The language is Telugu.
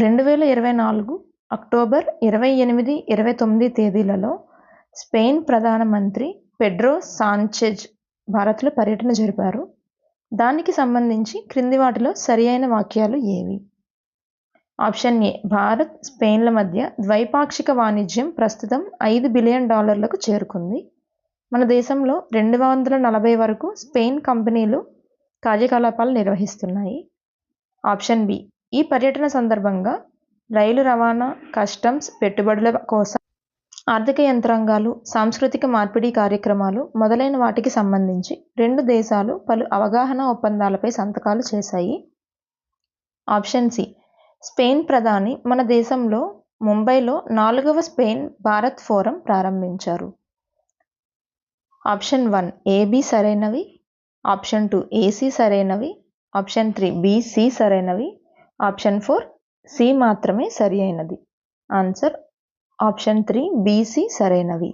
రెండు వేల ఇరవై నాలుగు అక్టోబర్ ఇరవై ఎనిమిది ఇరవై తొమ్మిది తేదీలలో స్పెయిన్ ప్రధానమంత్రి పెడ్రో సాంచెజ్ భారత్లో పర్యటన జరిపారు. దానికి సంబంధించి క్రింది వాటిలో సరియైన వాక్యాలు ఏవి? ఆప్షన్ ఏ భారత్ స్పెయిన్ల మధ్య ద్వైపాక్షిక వాణిజ్యం ప్రస్తుతం ఐదు బిలియన్ డాలర్లకు చేరుకుంది. మన దేశంలో రెండు వందల నలభై వరకు స్పెయిన్ కంపెనీలు కార్యకలాపాలు నిర్వహిస్తున్నాయి. ఆప్షన్ బి ఈ పర్యటన సందర్భంగా రైలు రవాణా కస్టమ్స్ పెట్టుబడుల కోసం ఆర్థిక యంత్రాంగాలు సాంస్కృతిక మార్పిడి కార్యక్రమాలు మొదలైన వాటికి సంబంధించి రెండు దేశాలు పలు అవగాహన ఒప్పందాలపై సంతకాలు చేశాయి. Option C. స్పెయిన్ ప్రధాని మన దేశంలో ముంబైలో నాలుగవ స్పెయిన్ భారత్ ఫోరం ప్రారంభించారు. Option one. ఏబి సరైనవి? Option two. ఏసీ సరైనవి? Option three. బీసీ సరైనవి? ఆప్షన్ ఫోర్ సి మాత్రమే సరి అయినది. ఆన్సర్ ఆప్షన్ త్రీ బీసీ సరైనవి.